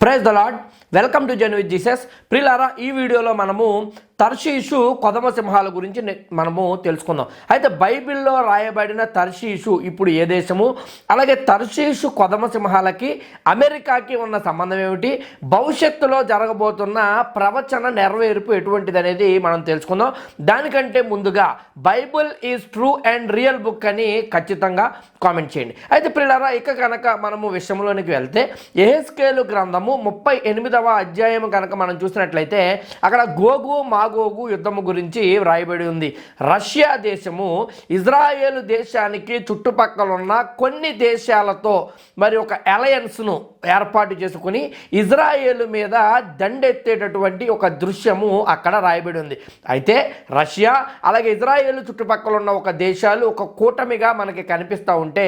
Praise the Lord welcome to join with Jesus ప్రిలారా ఈ వీడియోలో మనము తర్షీషు కొదమ సింహాల గురించి మనము తెలుసుకుందాం. అయితే బైబిల్లో రాయబడిన తర్షీషు ఇప్పుడు ఏ దేశము? అలాగే తర్షీషు కొదమ సింహాలకి అమెరికాకి ఉన్న సంబంధం ఏమిటి? భవిష్యత్తులో జరగబోతున్న ప్రవచన నెరవేర్పు ఎటువంటిది అనేది మనం తెలుసుకుందాం. దానికంటే ముందుగా Bible is true and real book అని ఖచ్చితంగా కామెంట్ చేయండి. అయితే ప్రిలారా ఇక కనుక మనము విషయంలోనికి వెళ్తే ఎహెస్కేలు గ్రంథము ముప్పై ఎనిమిదవ అధ్యాయం కనుక మనం చూసినట్లయితే అక్కడ గోగు మాగోగు యుద్ధము గురించి వ్రాయబడి ఉంది. రష్యా దేశము ఇజ్రాయేల్ దేశానికి చుట్టుపక్కల ఉన్న కొన్ని దేశాలతో మరి ఒక అలయన్స్ను ఏర్పాటు చేసుకుని ఇజ్రాయేల్ మీద దండెత్తేటటువంటి ఒక దృశ్యము అక్కడ రాయబడి ఉంది. అయితే రష్యా అలాగే ఇజ్రాయేల్ చుట్టుపక్కల ఉన్న ఒక దేశాలు ఒక కూటమిగా మనకి కనిపిస్తూ ఉంటే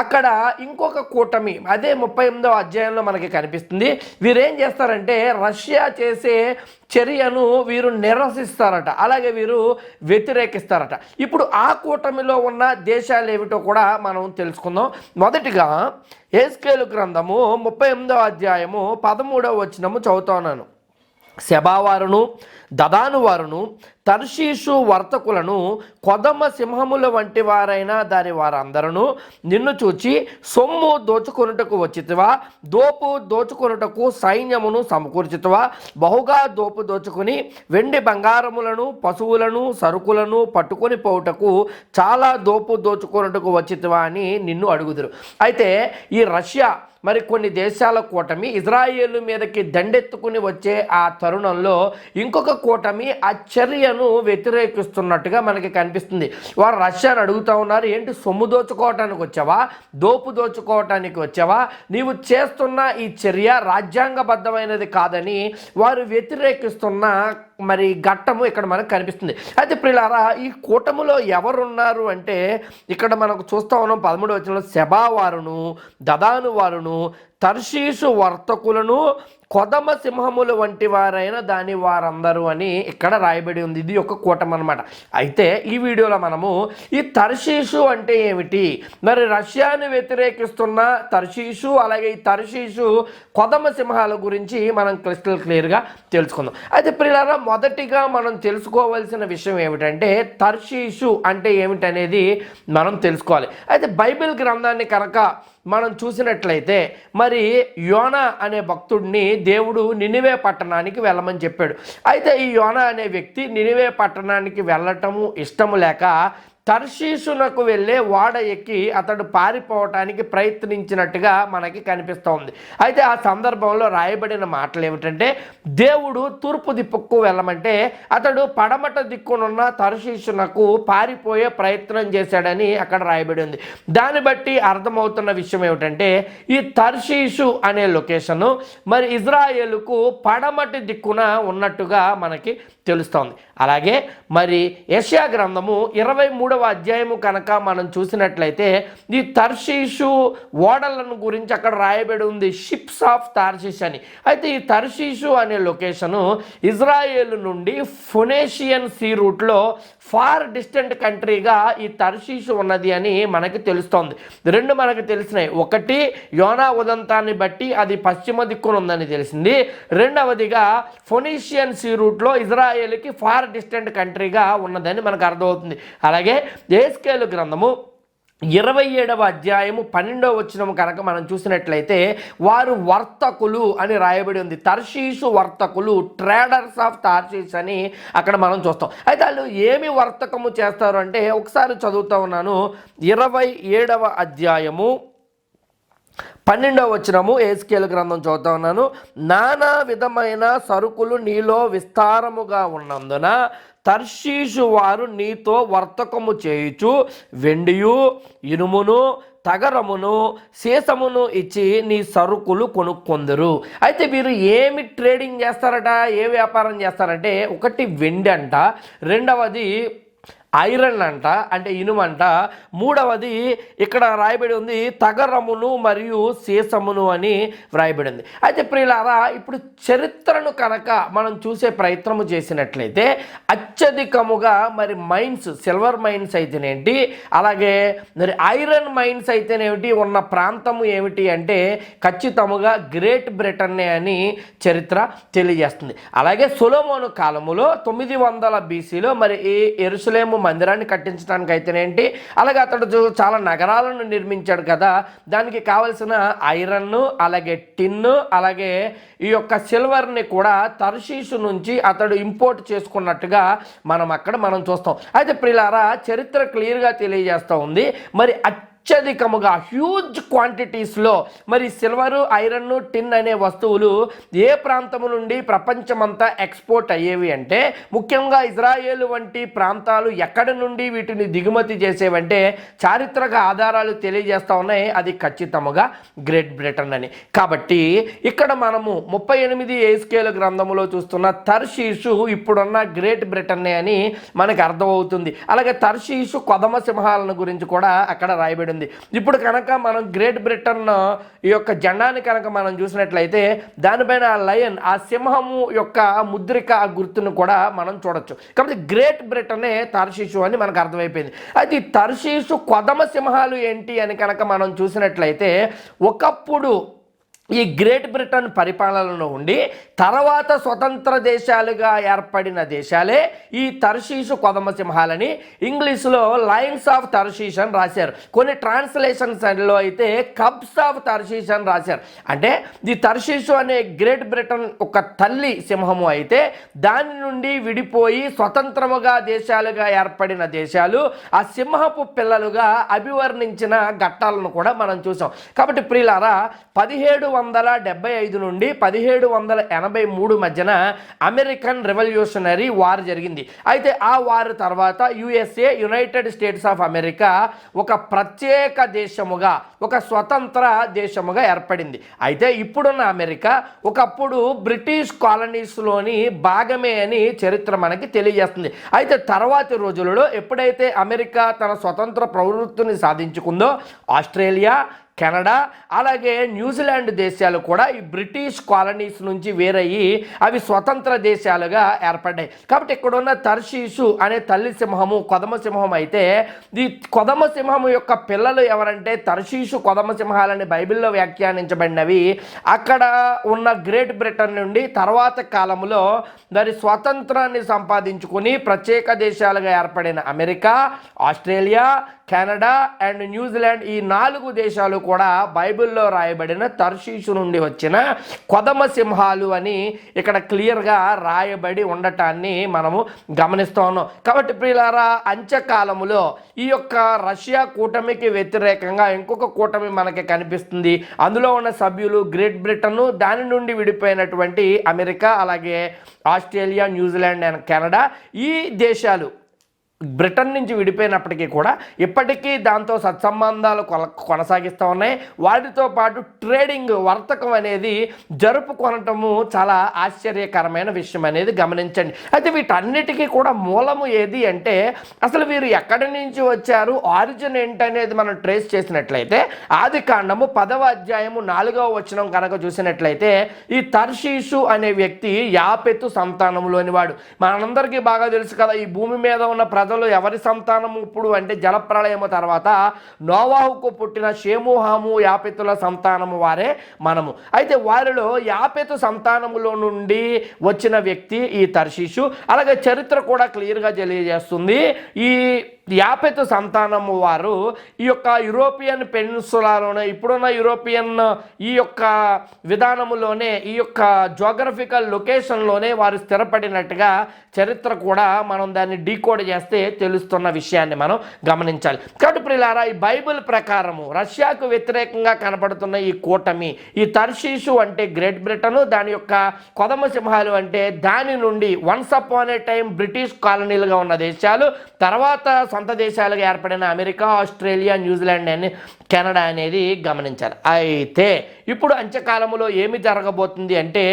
అక్కడ ఇంకొక కూటమి అదే ముప్పై ఎనిమిదవ అధ్యాయంలో మనకి కనిపిస్తుంది. వీరేం చేస్తారంటే రష్యా చేసే చర్యను వీరు నిరసిస్తారట. అలాగే వీరు వ్యతిరేకిస్తారట. ఇప్పుడు ఆ కూటమిలో ఉన్న దేశాలు ఏమిటో కూడా మనం తెలుసుకుందాం. మొదటిగా ఏస్కేలు గ్రంథము ముప్పై ఎనిమిదవ అధ్యాయము పదమూడవ వచనము చదువుతున్నాను శబావారును దదాను వారును తర్షీషు వర్తకులను కొదమ సింహముల వంటి వారైన దాని వారందరూ నిన్ను చూచి సొమ్ము దోచుకొనుటకు వచ్చితివా దోపు దోచుకొనుటకు సైన్యమును సమకూర్చితివా బహుగా దోపు దోచుకుని వెండి బంగారములను పశువులను సరుకులను పట్టుకొని పోవుటకు చాలా దోపు దోచుకొనుటకు వచ్చితివా అని నిన్ను అడుగుదురు. అయితే ఈ రష్యా మరి కొన్ని దేశాల కూటమి ఇజ్రాయేల్ మీదకి దండెత్తుకుని వచ్చే ఆ తరుణంలో ఇంకొక కూటమి ఆ చర్యను వ్యతిరేకిస్తున్నట్టుగా మనకి కనిపిస్తుంది. వారు రష్యాను అడుగుతా ఉన్నారు ఏంటి సొమ్ము దోచుకోవటానికి వచ్చావా? దోపు దోచుకోవటానికి వచ్చావా? నీవు చేస్తున్న ఈ చర్య రాజ్యాంగబద్ధమైనది కాదని వారు వ్యతిరేకిస్తున్న మరి ఘట్టము ఇక్కడ మనకు కనిపిస్తుంది. అయితే ప్రిలారా ఈ కూటములో ఎవరున్నారు అంటే ఇక్కడ మనకు చూస్తా ఉన్నాం పదమూడు వచ్చిన శబావారును దదాను వారును తర్షీసు వర్తకులను కొదమ సింహములు వంటి వారైన దాని వారందరూ అని ఇక్కడ రాయబడి ఉంది. ఇది ఒక కూటమి అనమాట అయితే ఈ వీడియోలో మనము ఈ తర్షీషు అంటే ఏమిటి? మరి రష్యాను వ్యతిరేకిస్తున్న తర్షీషు అలాగే ఈ తర్షీషు కొదమ సింహాల గురించి మనం క్రిస్టల్ క్లియర్గా తెలుసుకుందాం. అయితే ప్రియులారా మొదటిగా మనం తెలుసుకోవాల్సిన విషయం ఏమిటంటే తర్షీషు అంటే ఏమిటనేది మనం తెలుసుకోవాలి. అయితే బైబిల్ గ్రంథాన్ని కనుక మనం చూసినట్లయితే మరి యోన అనే భక్తుడిని దేవుడు నినివే పట్టణానికి వెళ్ళమని చెప్పాడు. అయితే ఈ యోన అనే వ్యక్తి నినివే పట్టణానికి వెళ్ళటము ఇష్టము లేక తర్షీషునకు వెళ్ళే ఓడ ఎక్కి అతడు పారిపోవటానికి ప్రయత్నించినట్టుగా మనకి కనిపిస్తోంది. అయితే ఆ సందర్భంలో రాయబడిన మాటలు ఏమిటంటే దేవుడు తూర్పు దిక్కుకు వెళ్ళమంటే అతడు పడమట దిక్కునున్న తర్షీషునకు పారిపోయే ప్రయత్నం చేశాడని అక్కడ రాయబడి ఉంది. దాన్ని బట్టి అర్థమవుతున్న విషయం ఏమిటంటే ఈ తర్షీషు అనే లొకేషను మరి ఇజ్రాయేలుకు పడమటి దిక్కున ఉన్నట్టుగా మనకి తెలుస్తోంది. అలాగే మరి యెషయా గ్రంథము ఇరవై మూడవ అధ్యాయము కనుక మనం చూసినట్లయితే ఈ తర్షీషు ఓడలను గురించి అక్కడ రాయబడి ఉంది. షిప్స్ ఆఫ్ తార్షిష్ అని. అయితే ఈ తర్షీషు అనే లొకేషను ఇజ్రాయేల్ నుండి ఫొనేషియన్ సీ రూట్లో ఫార్ డిస్టెంట్ కంట్రీగా ఈ తర్షీషు ఉన్నది అని మనకి తెలుస్తోంది. రెండు మనకు తెలిసినాయి. ఒకటి యోనా ఉదంతాన్ని బట్టి అది పశ్చిమ దిక్కున ఉందని తెలిసింది. రెండవదిగా ఫొనీషియన్ సీ రూట్లో ఇజ్రాయేల్కి ఫార్ డిస్టెంట్ కంట్రీగా ఉన్నదని మనకు అర్థమవుతుంది. అలాగే ఏస్కేలు గ్రంథము ఇరవై ఏడవ అధ్యాయము పన్నెండవ వచ్చిన కనుక మనం చూసినట్లయితే వారు వర్తకులు అని రాయబడి ఉంది. తర్షీషు వర్తకులు ట్రేడర్స్ ఆఫ్ తర్షీస్ అని అక్కడ మనం చూస్తాం. అయితే వాళ్ళు ఏమి వర్తకము చేస్తారు అంటే ఒకసారి చదువుతా ఉన్నాను. ఇరవై ఏడవ అధ్యాయము పన్నెండవ వచనము ఏస్కేల్ గ్రంథం చదువుతా ఉన్నాను. నానా విధమైన సరుకులు నీలో విస్తారముగా ఉన్నందున తర్షీషు వారు నీతో వర్తకము చేయుచు వెండియు ఇనుమును తగరమును సీసమును ఇచ్చి నీ సరుకులు కొనుక్కొందరు. అయితే వీరు ఏమి ట్రేడింగ్ చేస్తారట ఏ వ్యాపారం చేస్తారంటే ఒకటి వెండి అంట రెండవది ఐరన్ అంట అంటే ఇనుమంట. మూడవది ఇక్కడ రాయబడి ఉంది తగరమును మరియు సీసమును అని వ్రాయబడి ఉంది అయితే ప్రియులారా ఇప్పుడు చరిత్రను కనుక మనం చూసే ప్రయత్నము చేసినట్లయితే అత్యధికముగా మరి మైన్స్ సిల్వర్ మైన్స్ అయితేనేంటి అలాగే మరి ఐరన్ మైన్స్ అయితేనేమిటి ఉన్న ప్రాంతము ఏమిటి అంటే ఖచ్చితముగా గ్రేట్ బ్రిటన్నే అని చరిత్ర తెలియజేస్తుంది. అలాగే సులోమోను కాలములో తొమ్మిది వందల బీసీలో మరి ఈ ఎరుసలేము మందిరాన్ని కట్టించడానికి అయితేనేంటి అలాగే అతడు చూ- చాలా నగరాలను నిర్మించాడు కదా. దానికి కావలసిన ఐరన్ అలాగే టిన్ అలాగే ఈ యొక్క సిల్వర్ని కూడా తర్షీషు నుంచి అతడు ఇంపోర్ట్ చేసుకున్నట్టుగా మనం అక్కడ మనం చూస్తాం. అయితే ప్రిలారా చరిత్ర క్లియర్గా తెలియజేస్తూ ఉంది. మరి అత్యధికముగా హ్యూజ్ క్వాంటిటీస్లో మరి సిల్వరు ఐరన్ టిన్ అనే వస్తువులు ఏ ప్రాంతము నుండి ప్రపంచమంతా ఎక్స్పోర్ట్ అయ్యేవి అంటే ముఖ్యంగా ఇజ్రాయేల్ వంటి ప్రాంతాలు ఎక్కడి నుండి వీటిని దిగుమతి చేసేవంటే చారిత్రక ఆధారాలు తెలియజేస్తా ఉన్నాయి. అది ఖచ్చితముగా గ్రేట్ బ్రిటన్ అని. కాబట్టి ఇక్కడ మనము ముప్పై ఎనిమిది ఏస్కేల గ్రంథములో చూస్తున్న తర్షీషు ఇప్పుడున్న గ్రేట్ బ్రిటన్నే అని మనకు అర్థమవుతుంది. అలాగే తర్షీషు కొదమ సింహాలను గురించి కూడా అక్కడ రాయబడి ఉంది ఇప్పుడు కనుక మనం గ్రేట్ బ్రిటన్ ఈ యొక్క జెండాని కనుక మనం చూసినట్లయితే దానిపైన ఆ లయన్ ఆ సింహము యొక్క ముద్రిక గుర్తును కూడా మనం చూడొచ్చు. కాబట్టి గ్రేట్ బ్రిటనే తర్షీషు అని మనకు అర్థమైపోయింది. అయితే ఈ కొదమ సింహాలు ఏంటి అని కనుక మనం చూసినట్లయితే ఒకప్పుడు ఈ గ్రేట్ బ్రిటన్ పరిపాలనలో ఉండి తర్వాత స్వతంత్ర దేశాలుగా ఏర్పడిన దేశాలే ఈ తర్షీషు కొదమ సింహాలని ఇంగ్లీష్లో లైన్స్ ఆఫ్ తర్షీష్ అని రాశారు. కొన్ని ట్రాన్స్లేషన్స్లో అయితే కబ్స్ ఆఫ్ తర్షీష్ అని రాశారు. అంటే ఈ తర్షీషు అనే గ్రేట్ బ్రిటన్ ఒక తల్లి సింహము అయితే దాని నుండి విడిపోయి స్వతంత్రముగా దేశాలుగా ఏర్పడిన దేశాలు ఆ సింహపు పిల్లలుగా అభివర్ణించిన ఘట్టాలను కూడా మనం చూసాం. కాబట్టి ప్రియులారా పదిహేడు వందల డెబ్బై ఐదు నుండి పదిహేడు వందల ఎనభై మూడు మధ్యన అమెరికన్ రెవల్యూషనరీ వార్ జరిగింది. అయితే ఆ వార్ తర్వాత USA United States of America ఒక ప్రత్యేక దేశముగా ఒక స్వతంత్ర దేశముగా ఏర్పడింది. అయితే ఇప్పుడున్న అమెరికా ఒకప్పుడు బ్రిటిష్ కాలనీస్లోని భాగమే అని చరిత్ర మనకి తెలియజేస్తుంది. అయితే తర్వాతి రోజులలో ఎప్పుడైతే అమెరికా తన స్వతంత్ర ప్రవృత్తిని సాధించుకుందో ఆస్ట్రేలియా కెనడా అలాగే న్యూజిలాండ్ దేశాలు కూడా ఈ బ్రిటిష్ కాలనీస్ నుంచి వేరయ్యి అవి స్వతంత్ర దేశాలుగా ఏర్పడ్డాయి. కాబట్టి ఇక్కడ ఉన్న తర్షీషు అనే తల్లి సింహము కొదమ సింహం అయితే ఈ కొదమసింహం యొక్క పిల్లలు ఎవరంటే తర్షీషు కొదమ సింహాలని బైబిల్లో వ్యాఖ్యానించబడినవి. అక్కడ ఉన్న గ్రేట్ బ్రిటన్ నుండి తర్వాత కాలంలో దాని స్వాతంత్రాన్ని సంపాదించుకుని ప్రత్యేక దేశాలుగా ఏర్పడిన America Australia Canada and New Zealand ఈ నాలుగు దేశాలు కూడా బైబిల్లో రాయబడిన తర్షీషు నుండి వచ్చిన కొదమ సింహాలు అని ఇక్కడ క్లియర్గా రాయబడి ఉండటాన్ని మనము గమనిస్తూ ఉన్నాం. కాబట్టి ప్రియులారా అంత్యకాలములో ఈ యొక్క రష్యా కూటమికి వ్యతిరేకంగా ఇంకొక కూటమి మనకి కనిపిస్తుంది. అందులో ఉన్న సభ్యులు గ్రేట్ బ్రిటన్ దాని నుండి విడిపోయినటువంటి అమెరికా అలాగే Australia New Zealand and Canada ఈ దేశాలు బ్రిటన్ నుంచి విడిపోయినప్పటికీ కూడా ఇప్పటికీ దాంతో సత్సంబంధాలు కొన కొనసాగిస్తూ ఉన్నాయి. వాటితో పాటు ట్రేడింగ్ వర్తకం అనేది జరుపుకొనటము చాలా ఆశ్చర్యకరమైన విషయం అనేది గమనించండి. అయితే వీటన్నిటికీ కూడా మూలము ఏది అంటే అసలు వీరు ఎక్కడి నుంచి వచ్చారు? ఆరిజిన్ ఏంటనేది మనం ట్రేస్ చేసినట్లయితే ఆది కాండము పదవ అధ్యాయము నాలుగవ వచనం కనుక చూసినట్లయితే ఈ తర్షీషు అనే వ్యక్తి యాపెత్తు సంతానంలోని వాడు మనందరికీ బాగా తెలుసు కదా ఈ భూమి మీద ఉన్న ప్రజలు ఎవరి సంతానము ఇప్పుడు అంటే జలప్రళయము తర్వాత నోవాహుకు పుట్టిన షేము హాము యాపెతుల సంతానము వారే మనము. అయితే వారిలో యాపెతు సంతానములో నుండి వచ్చిన వ్యక్తి ఈ తర్షీషు. అలాగే చరిత్ర కూడా క్లియర్గా తెలియజేస్తుంది. ఈ యాపెతు సంతానము వారు ఈ యొక్క యూరోపియన్ పెన్సులాలోనే ఇప్పుడున్న యూరోపియన్ ఈ యొక్క విధానములోనే ఈ యొక్క జోగ్రఫికల్ లొకేషన్లోనే వారు స్థిరపడినట్టుగా చరిత్ర కూడా మనం దాన్ని డీకోడ్ చేస్తే తెలుస్తున్న విషయాన్ని మనం గమనించాలి. కాబట్టి ప్రిలారా ఈ బైబిల్ ప్రకారము రష్యాకు వ్యతిరేకంగా కనపడుతున్న ఈ కూటమి ఈ తర్షీషు అంటే గ్రేట్ బ్రిటన్ దాని యొక్క కొదమ సింహాలు అంటే దాని నుండి once upon a time British కాలనీలుగా ఉన్న దేశాలు తర్వాత సొంత దేశాలుగా ఏర్పడిన అమెరికా ఆస్ట్రేలియా న్యూజిలాండ్ అని కెనడా అనేది గమనించాలి. అయితే ఇప్పుడు అంత్యకాలంలో ఏమి జరగబోతుంది అంటే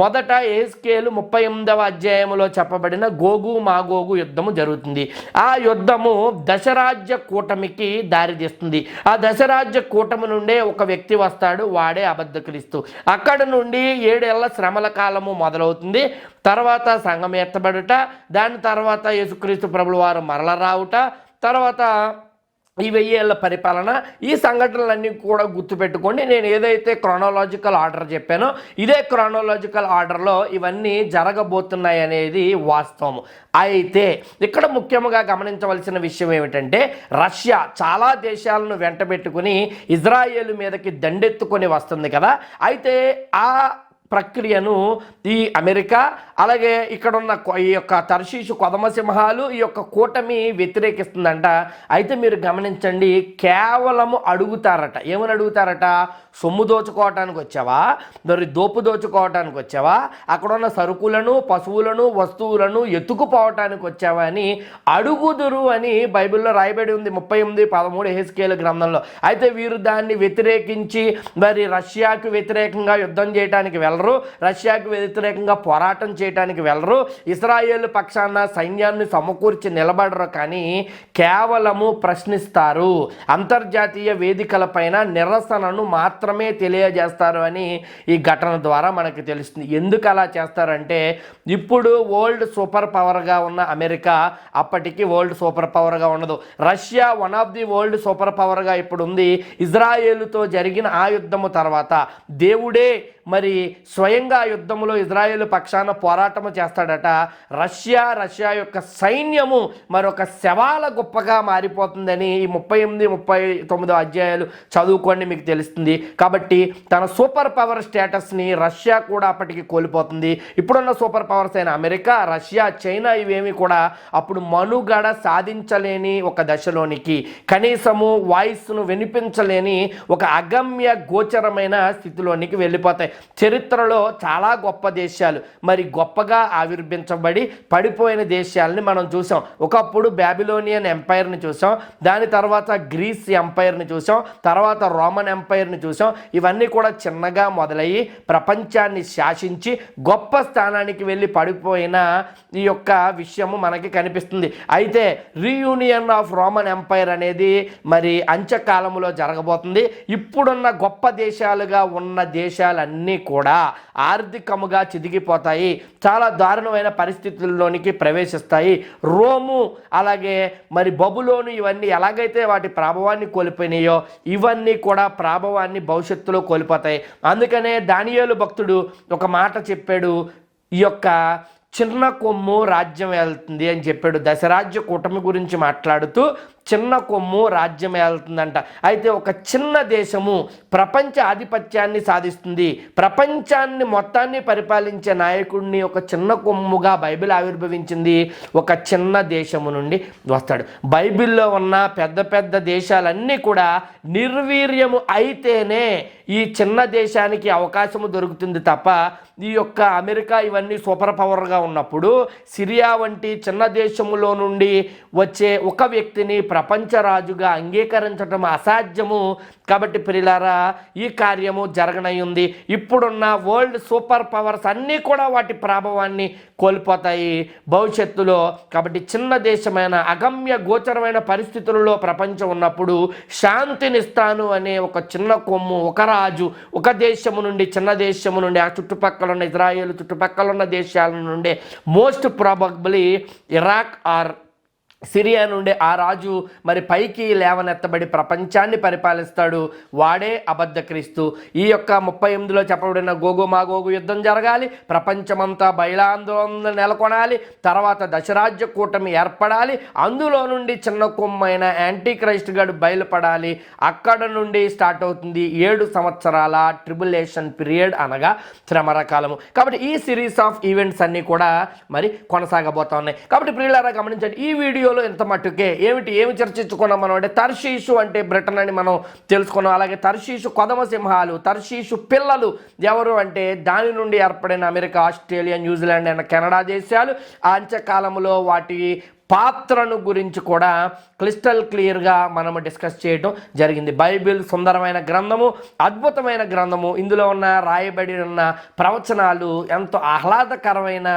మొదట ఏస్కేలు ముప్పై ఎనిమిదవ అధ్యాయంలో చెప్పబడిన గోగు మాగోగు యుద్ధము జరుగుతుంది. ఆ యుద్ధము దశరాజ్య కూటమికి దారితీస్తుంది ఆ దశరాజ్య కూటమి నుండే ఒక వ్యక్తి వస్తాడు వాడే అబద్ధక్రీస్తు అక్కడ నుండి ఏడేళ్ళ శ్రమల కాలము మొదలవుతుంది. తర్వాత సంఘం ఎత్తబడుట దాని తర్వాత యేసుక్రీస్తు ప్రభుల వారు మరల రావుట తర్వాత ఈ వెయ్యేళ్ళ పరిపాలన ఈ సంఘటనలన్నీ కూడా గుర్తుపెట్టుకోండి. నేను ఏదైతే క్రోనలాజికల్ ఆర్డర్ చెప్పానో ఇదే క్రోనలాజికల్ ఆర్డర్లో ఇవన్నీ జరగబోతున్నాయి అనేది వాస్తవం. అయితే ఇక్కడ ముఖ్యంగా గమనించవలసిన విషయం ఏమిటంటే రష్యా చాలా దేశాలను వెంటబెట్టుకుని ఇజ్రాయేల్ మీదకి దండెత్తుకొని వస్తుంది కదా. అయితే ఆ ప్రక్రియను ఈ అమెరికా అలాగే ఇక్కడ ఉన్న కొ- ఈ యొక్క తర్షీషు కొదమసింహాలు ఈ యొక్క కూటమి వ్యతిరేకిస్తుందంట. అయితే మీరు గమనించండి కేవలము అడుగుతారట. ఏమని అడుగుతారట? సొమ్ము దోచుకోవటానికి వచ్చావా? మరి దోపు దోచుకోవటానికి వచ్చావా? అక్కడ ఉన్న సరుకులను పశువులను వస్తువులను ఎత్తుకుపోవటానికి వచ్చావా అని అడుగుదురు అని బైబిల్లో రాయబడి ఉంది. ముప్పై ఎనిమిది పదమూడు హెస్కేల గ్రంథంలో. అయితే వీరు దాన్ని వ్యతిరేకించి మరి రష్యాకు వ్యతిరేకంగా యుద్ధం చేయడానికి వెళ్ళరు. రష్యాకు వ్యతిరేకంగా పోరాటం చేయడానికి వెళ్ళరు. ఇస్రాయేల్ పక్షాన సైన్యాన్ని సమకూర్చి నిలబడరు కానీ కేవలము ప్రశ్నిస్తారు. అంతర్జాతీయ వేదికలపైన నిరసనను మాత్రమే తెలియజేస్తారు అని ఈ ఘటన ద్వారా మనకు తెలుస్తుంది. ఎందుకు అలా చేస్తారంటే ఇప్పుడు వరల్డ్ సూపర్ పవర్గా ఉన్న అమెరికా అప్పటికి వరల్డ్ సూపర్ పవర్గా ఉండదు. Russia one of the world super పవర్గా ఇప్పుడు ఉంది. ఇజ్రాయేలుతో జరిగిన ఆ యుద్ధము తర్వాత దేవుడే మరి స్వయంగా యుద్ధంలో ఇజ్రాయేల్ పక్షాన పోరాటము చేస్తాడట. రష్యా రష్యా యొక్క సైన్యము మరొక శవాల గొప్పగా మారిపోతుందని ఈ ముప్పై ఎనిమిది ముప్పై తొమ్మిదో అధ్యాయాలు చదువుకోండి మీకు తెలుస్తుంది. కాబట్టి తన సూపర్ పవర్ స్టేటస్ని రష్యా కూడా అప్పటికి కోల్పోతుంది. ఇప్పుడున్న సూపర్ పవర్స్ అయిన అమెరికా రష్యా చైనా ఇవేమి కూడా అప్పుడు మనుగడ సాధించలేని ఒక దశలోనికి కనీసము వాయిస్ను వినిపించలేని ఒక అగమ్య గోచరమైన స్థితిలోనికి వెళ్ళిపోతాయి. చరిత్రలో చాలా గొప్ప దేశాలు. మరి గొప్ప గొప్పగా ఆవిర్భించబడి పడిపోయిన దేశాలని మనం చూసాం. ఒకప్పుడు బ్యాబిలోనియన్ ఎంపైర్ని చూసాం. దాని తర్వాత గ్రీస్ ఎంపైర్ని చూసాం. తర్వాత రోమన్ ఎంపైర్ని చూసాం. ఇవన్నీ కూడా చిన్నగా మొదలయ్యి ప్రపంచాన్ని శాసించి గొప్ప స్థానానికి వెళ్ళి పడిపోయిన ఈ యొక్క విషయము మనకి కనిపిస్తుంది. అయితే రీయూనియన్ ఆఫ్ రోమన్ ఎంపైర్ అనేది మరి అంత్యకాలంలో జరగబోతుంది. ఇప్పుడున్న గొప్ప దేశాలుగా ఉన్న దేశాలన్నీ కూడా ఆర్థికముగా చిదిగిపోతాయి. చాలా దారుణమైన పరిస్థితుల్లోనికి ప్రవేశిస్తాయి. రోము అలాగే మరి బబులోను ఇవన్నీ ఎలాగైతే వాటి ప్రభావాన్ని కోల్పోయినాయో ఇవన్నీ కూడా ప్రభావాన్ని భవిష్యత్తులో కోల్పోతాయి. అందుకనే దానియాలు భక్తుడు ఒక మాట చెప్పాడు ఈ యొక్క చిన్న కొమ్ము రాజ్యం వెళ్తుంది అని చెప్పాడు. దశరాజ్య కూటమి గురించి మాట్లాడుతూ చిన్న కొమ్ము రాజ్యం వెళ్తుందంట. అయితే ఒక చిన్న దేశము ప్రపంచ ఆధిపత్యాన్ని సాధిస్తుంది. ప్రపంచాన్ని మొత్తాన్ని పరిపాలించే నాయకుడిని ఒక చిన్న కొమ్ముగా బైబిల్ ఆవిర్భవించింది. ఒక చిన్న దేశము నుండి వస్తాడు. బైబిల్లో ఉన్న పెద్ద పెద్ద దేశాలన్నీ కూడా నిర్వీర్యము అయితేనే ఈ చిన్న దేశానికి అవకాశము దొరుకుతుంది తప్ప ఈ యొక్క అమెరికా ఇవన్నీ సూపర్ పవర్గా ఉన్నప్పుడు సిరియా వంటి చిన్న దేశములో నుండి వచ్చే ఒక వ్యక్తిని ప్రపంచ రాజుగా అంగీకరించడం అసాధ్యము. కాబట్టి ప్రిలారా ఈ కార్యము జరగనయ్యింది ఇప్పుడున్న వరల్డ్ సూపర్ పవర్స్ అన్నీ కూడా వాటి ప్రభావాన్ని కోల్పోతాయి. భవిష్యత్తులో కాబట్టి చిన్న దేశమైన అగమ్య గోచరమైన పరిస్థితులలో ప్రపంచం ఉన్నప్పుడు శాంతినిస్తాను అనే ఒక చిన్న కొమ్ము ఒక రాజు ఒక దేశము నుండి చిన్న దేశము నుండి ఆ చుట్టుపక్కల ఉన్న ఇజ్రాయేల్ చుట్టుపక్కల ఉన్న దేశాల నుండి most probably Iraq or Syria నుండి ఆ రాజు మరి పైకి లేవనెత్తబడి ప్రపంచాన్ని పరిపాలిస్తాడు. వాడే అబద్ధ క్రీస్తు. ఈ యొక్క ముప్పై ఎనిమిదిలో చెప్పబడిన గోగు మాగోగు యుద్ధం జరగాలి. ప్రపంచమంతా బయలాందోళన నెలకొనాలి. తర్వాత దశరాజ్య కూటమి ఏర్పడాలి. అందులో నుండి చిన్న కొమ్మైన యాంటీ క్రైస్ట్ గడు బయలుపడాలి. అక్కడ నుండి స్టార్ట్ అవుతుంది ఏడు సంవత్సరాల ట్రిబులేషన్ పీరియడ్ అనగా శ్రమరకాలము. కాబట్టి ఈ సిరీస్ ఆఫ్ ఈవెంట్స్ అన్నీ కూడా మరి కొనసాగబోతా ఉన్నాయి. కాబట్టి ప్రియులారా గమనించండి ఈ వీడియో వీడియోలో ఇంత మట్టుకే. ఏమిటి? ఏమి చర్చించుకున్నాం మనం? అంటే తర్షీషు అంటే బ్రిటన్ అని మనం తెలుసుకున్నాం. అలాగే తర్షీషు కొదమ సింహాలు తర్షీషు పిల్లలు ఎవరు అంటే దాని నుండి ఏర్పడిన America Australia New Zealand and Canada దేశాలు. అంత్యకాలంలో వాటి పాత్రను గురించి కూడా క్లిస్టల్ క్లియర్గా మనము డిస్కస్ చేయడం జరిగింది. బైబిల్ సుందరమైన గ్రంథము అద్భుతమైన గ్రంథము ఇందులో ఉన్న రాయబడి ఉన్న ప్రవచనాలు ఎంతో ఆహ్లాదకరమైన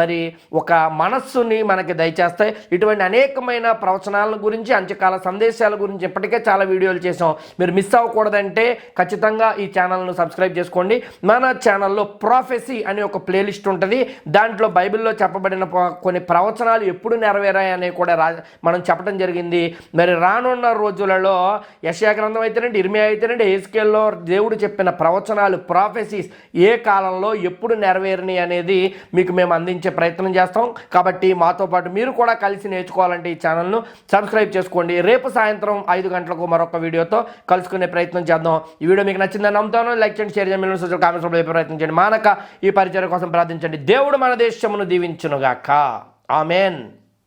మరి ఒక మనస్సుని మనకి దయచేస్తాయి. ఇటువంటి అనేకమైన ప్రవచనాల గురించి అంత్యకాల సందేశాల గురించి ఇప్పటికే చాలా వీడియోలు చేసాం మీరు మిస్ అవ్వకూడదంటే ఖచ్చితంగా ఈ ఛానల్ను సబ్స్క్రైబ్ చేసుకోండి. మన ఛానల్లో ప్రాఫెసీ అనే ఒక ప్లేలిస్ట్ ఉంటుంది. దాంట్లో బైబిల్లో చెప్పబడిన కొన్ని ప్రవచనాలు ఎప్పుడు నెరవేరు అని కూడా రా మనం చెప్పడం జరిగింది. మరి రానున్న రోజులలో యశా గ్రంథం అయితేనండి ఇర్మియా అయితేనండి ఏస్కేల్లో దేవుడు చెప్పిన ప్రవచనాలు ప్రాఫెసీస్ ఏ కాలంలో ఎప్పుడు నెరవేరినాయి అనేది మీకు మేము అందించే ప్రయత్నం చేస్తాం. కాబట్టి మాతో పాటు మీరు కూడా కలిసి నేర్చుకోవాలంటే ఈ ఛానల్ను సబ్స్క్రైబ్ చేసుకోండి. రేపు సాయంత్రం ఐదు గంటలకు మరొక వీడియోతో కలుసుకునే ప్రయత్నం చేద్దాం. ఈ వీడియో మీకు నచ్చిందని నమ్ముతాను. లైక్ చేయండి షేర్ చేయండి సోషల్ కామెంట్స్ ప్రయత్నం చేయండి. మానక ఈ పరిచయం కోసం ప్రార్థించండి. దేవుడు మన దేశమును దీవించునుగాక. ఆమెన్.